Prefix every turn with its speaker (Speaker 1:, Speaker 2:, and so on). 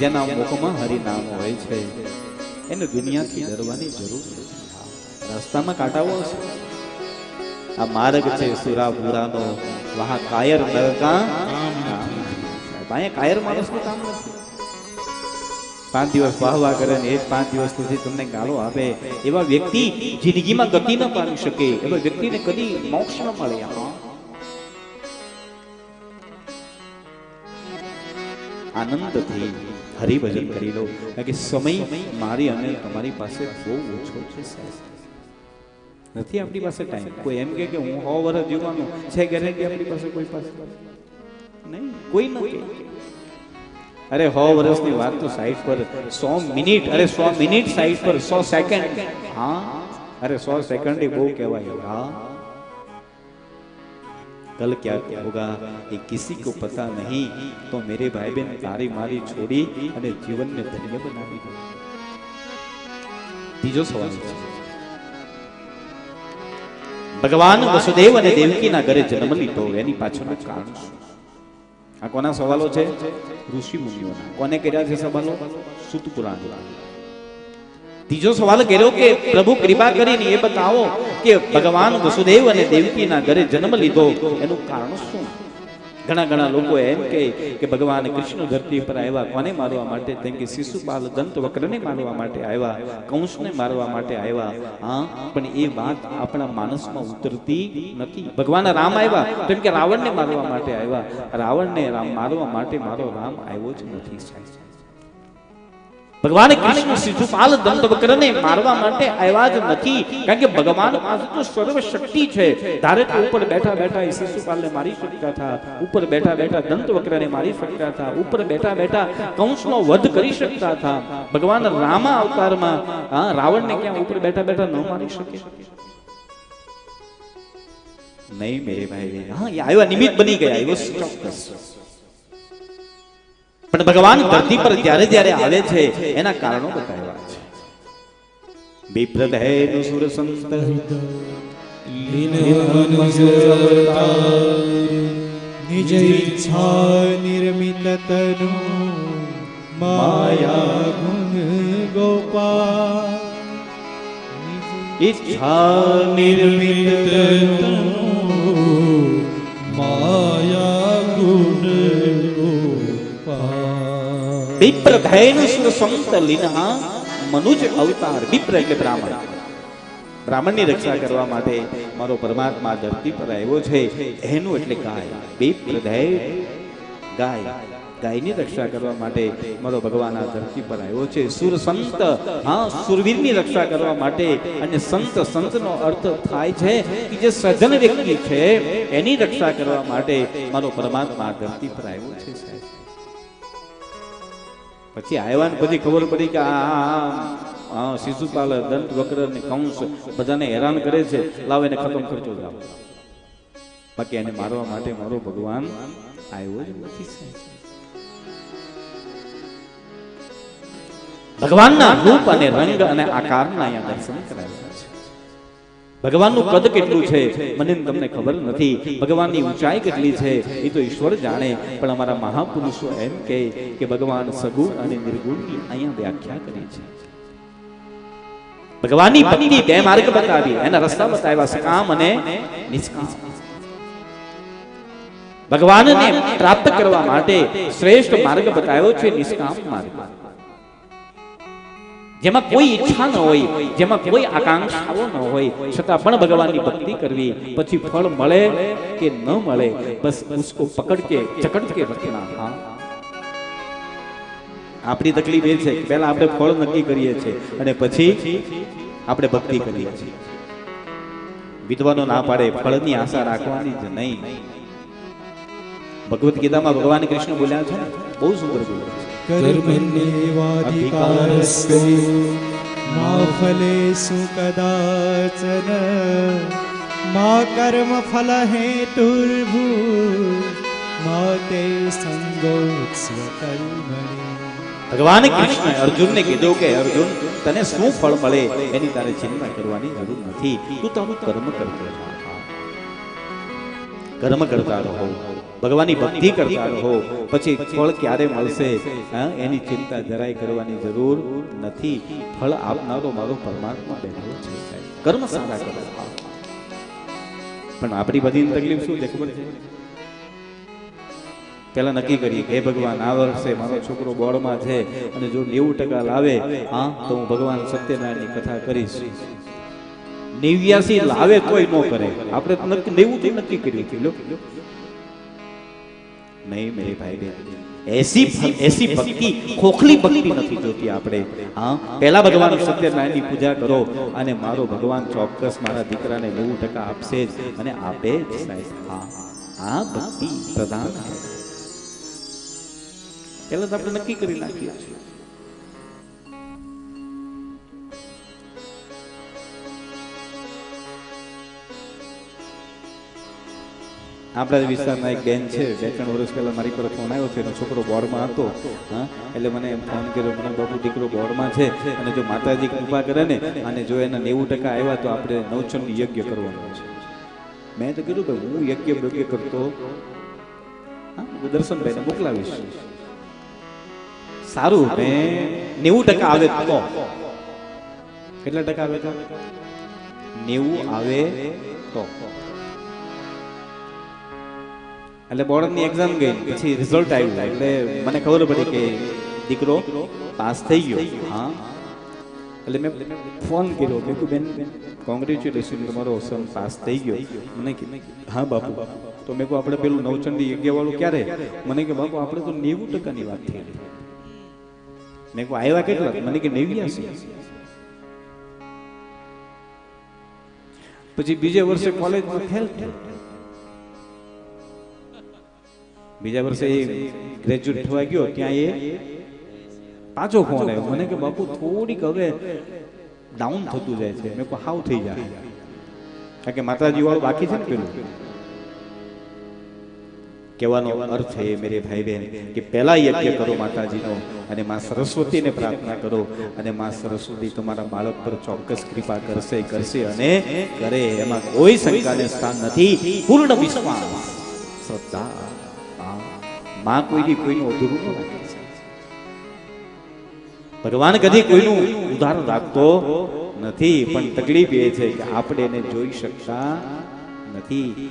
Speaker 1: જેના મુખમાં હરિનામ હોય છે. એને દુનિયાથી ડરવાની જરૂર નથી. રસ્તામાં કાંટાઓ હશે આ માર્ગ છે સુરાપુરાનો. વહા કાયર નરકા. અહીંયા કાયર માણસનું કામ નથી. પાંચ દિવસ વાહવા કરે ને એ પાંચ દિવસ સુધી તમને ગાળો આપે. એવા વ્યક્તિ જિંદગીમાં ગતિ ન પામી શકે. એવા વ્યક્તિને કદી મોક્ષ ન મળે. આનંદથી હરિભજન કરી લો કારણ કે સમય મારી અને તમારી પાસે બહુ ઓછો છે નથી આપણી પાસે ટાઈમ કોઈ એમ કે હું સો વર્ષ જીવવાનું છે. ગેરંટી આપણી પાસે કોઈ પાસે? નહીં, કોઈ નથી. અરે સો વર્ષની વાત તો સાઈડ પર, સો મિનિટ, અરે સો મિનિટ સાઈડ પર, સો સેકન્ડ. હા? અરે સો સેકન્ડ એ બહુ કહેવાય. હા? कल क्या क्या होगा ये किसी को पता नहीं तो मेरे भाई बहन तारी मारी छोड़ी અને જીવનને ધન્ય બનાવી દો ત્રીજો સવાલ છે ભગવાન વસુદેવ અને દેવકીના ઘરે જન્મ લીધો એની પાછળનું કારણ શું આ કોના સવાલો છે ઋષિ મુનિઓના કોને કર્યા છે સવાલો સુત પુરાણ ત્રીજો સવાલ કર્યો કે, પ્રભુ, કૃપા કરીને એ બતાવો કે ભગવાન વસુદેવ અને દેવકીના ઘરે જન્મ લીધો. એનું કારણ શું? ઘણા ઘણા લોકો એમ કે, ભગવાન કૃષ્ણ ધરતી પર આવ્યા. કોને મારવા માટે? તેમ કે શિશુપાલ દંત વક્રને મારવા માટે આવ્યા. કંસને મારવા માટે આવ્યા. હા, પણ એ વાત આપણા માનસમાં ઉતરતી નથી. ભગવાન રામ આવ્યા. તેમ કે, રાવણને મારવા માટે આવ્યા. રાવણને રામ મારવા માટે મારો રામ આવ્યો જ નથી સાહેબ. ભગવાન કૃષ્ણ શિશુપાલ દંતવક્રને મારવા માટે આવ્યા જ નથી. કારણ કે ભગવાન પાસે તો સર્વ શક્તિ છે. ધારે તો ઉપર બેઠા બેઠા એ શિશુપાલને મારી શકતા હતા. ઉપર બેઠા બેઠા દંતવક્રને મારી શકતા હતા. ઉપર બેઠા બેઠા કંસનો વધ કરી શકતા હતા. ભગવાન રામા અવતારમાં, હા, રાવણને ક્યાં ઉપર બેઠા બેઠા ન મારી શકે? નહીં મેરે ભાઈ. હા, એ આવ્યા નિમિત્ત બની ગયા. એ વસ્તુ ચોક્કસ. ભગવાન ધરતી પર જ્યારે જ્યારે આવે છે એના કારણો બતાવ્યા છે. વિપ્રદ હે સુર સંત.
Speaker 2: નિજ ઈચ્છા નિર્મિત તનુ. માયા ગુણ ગોપાલ.
Speaker 1: ઈચ્છા નિર્મિત
Speaker 2: તનુ. ગોપાલ
Speaker 1: વિપ્રદહે સુર સંત લીના મનુજ અવતાર વિપ્ર એટલે બ્રાહ્મણ બ્રાહ્મણની રક્ષા કરવા માટે મારો પરમાત્મા ધરતી પર આવ્યો છે એનું એટલે ગાય વિપ્રદહે ગાય ગાયની રક્ષા કરવા માટે મારો ભગવાન આ ધરતી પર આવ્યો છે સુર સંત હા સુરવીરની રક્ષા કરવા માટે અને સંત સંતનો અર્થ થાય છે કે જે સજ્જન વ્યક્તિ છે એની રક્ષા કરવા માટે મારો પરમાત્મા ધરતી પર આવ્યો છે પછી આવ્યા ને પછી ખબર પડી કે આ શિશુપાલ દંત વક્ર ને કંસ બધાને હેરાન કરે છે. લાવ એને ખતમ કરજો લાવ. બાકી એને મારવા માટે મારો ભગવાન આવ્યો જ નથી ભગવાનના રૂપ અને રંગ અને આકારના અહીંયા દર્શન કરાવ્યા છે. ભગવાનનું કદ કેટલું છે? મને તમને ખબર નથી. ભગવાનની ઊંચાઈ કેટલી છે? એ તો ઈશ્વર જાણે. પણ અમારા મહાપુરુષો એમ કહે કે ભગવાન સગુણ અને નિર્ગુણની અહીંયા વ્યાખ્યા કરી છે. ભગવાનની ભક્તિ બે માર્ગ બતાવી. એના રસ્તા બતાવ્યા સકામ અને નિષ્કામ. ભગવાનને પ્રાપ્ત કરવા માટે શ્રેષ્ઠ માર્ગ બતાવ્યો છે નિષ્કામ માર્ગ. જેમાં કોઈ ઈચ્છા ન હોય જેમાં કોઈ આકાંક્ષાઓ ન હોય છતાં પણ ભગવાનની ભક્તિ કરવી પછી ફળ મળે કે ન મળે બસ ઉસકો પકડ કે ચકડ કે રખના હા. આપણી તકલીફ એ છે કે પહેલા આપણે ફળ નક્કી કરીએ છીએ અને પછી આપણે ભક્તિ કરીએ છીએ. વિદ્વાનો ના પાડે ફળની આશા રાખવાની જ નહીં. ભગવદ્ ગીતામાં ભગવાન કૃષ્ણ બોલ્યા છે બહુ સુંદર બોલ્યા છે.
Speaker 2: મા કદાચન મા કર્મ ફલ હેતુર્ભૂ મા તે સંગોત્સ્વ કર્મણિ
Speaker 1: ભગવાન કૃષ્ણ અર્જુનને કીધું કે અર્જુન તને શું ફળ મળે એની તારે ચિંતા કરવાની જરૂર નથી. તું તારું કર્મ કરતો કર્મ કરતા રહો. ભગવાનની ભક્તિ કરતા રહો પછી ફળ ક્યારે મળશે? એની ચિંતા જરાય કરવાની જરૂર નથી. ફળ આપનારો મારો પરમાત્મા બેઠો છે કર્મ સારા કરો. પણ આપણી બધી તકલીફ શું છે ખબર છે? પેલા નક્કી કરીએ કે ભગવાન આ વર્ષે મારો છોકરો બોર્ડમાં છે અને જો નેવું ટકા લાવે હા તો હું ભગવાન સત્યનારાયણની કથા કરીશ. નેવ્યાસી લાવે કોઈ ન કરે. આપણે તો નક્કી નેવું થી નક્કી કર્યું નહીં મેરે ભાઈ બહેન એસી એસી ભક્તિ ખોખલી ભક્તિ નથી જોતી આપણે. હા? પહેલા ભગવાન સત્યનારાયણની પૂજા કરો અને મારો ભગવાન ચોક્કસ મારા દીકરાને નેવું ટકા આપશે જ અને આપે જ. સાહેબ હા. આ ભક્તિ પ્રધાન પહેલા તો આપણે નક્કી કરી નાખીએ. છીએ આપણા વિસ્તારના એક બેન છે બે ત્રણ વર્ષ પહેલા મારી પર ફોન આવ્યો છે એનો છોકરો બોર્ડમાં હતો હા એટલે મને એમ ફોન કર્યો મને બાપુ દીકરો બોર્ડમાં છે અને જો માતાજી કૃપા કરે ને અને જો એના નેવું ટકા આવ્યા તો આપણે નવચંદ યજ્ઞ કરવાનો છે. મેં તો કીધું કે હું યજ્ઞ યજ્ઞ કરતો હા હું દર્શનભાઈને મોકલાવીશ. સારું. મેં નેવું ટકા આવે તો. કેટલા ટકા આવે તો? નેવું આવે તો. એટલે બોર્ડની એક્ઝામ ગઈ. પછી રિઝલ્ટ આવ્યું. એટલે મને ખબર પડી કે દીકરો પાસ થઈ ગયો. હા. એટલે મેં ફોન કર્યો કે કીધું બેન કોંગ્રેચ્યુલેશન તમારો સન પાસ થઈ ગયો. મને હા, બાપુ. તો મેં કહું આપણે પેલું નવચંડી યજ્ઞ વાળું ક્યારે? મને કે, બાપુ, આપણે તો નેવું ટકાની વાત થઈ મેં કહું આવ્યા કેટલા? મને કે, નેવ્યાસી. પછી બીજે વર્ષે કોલેજમાં ફેલ થયો. બીજા વર્ષે એ ગ્રેજ્યુએટ થવા ગયો ત્યાં એ પાછો ફોન આવ્યો. મને કે બાપુ થોડીક હવે ડાઉન થતું જાય છે. મેં હાવ થઈ જાય. કારણ કે માતાજી વાળું બાકી છે ને પેલું? કહેવાનો અર્થ એ મેરે ભાઈ બહેન કે પહેલા યજ્ઞ કરો માતાજીનો અને માં સરસ્વતીને પ્રાર્થના કરો અને માં સરસ્વતી તમારા બાળક પર ચોક્કસ કૃપા કરશે કરશે અને કરે. એમાં કોઈ શંકાને સ્થાન નથી. પૂર્ણ વિશ્વાસ. શ્રદ્ધા. માં કોઈની કોઈનું અધૂરું ન રાખે ભગવાન કદી કોઈનું ઉદાહરણ રાખતો નથી, પણ તકલીફ એ છે કે આપણે એને જોઈ શકતા નથી.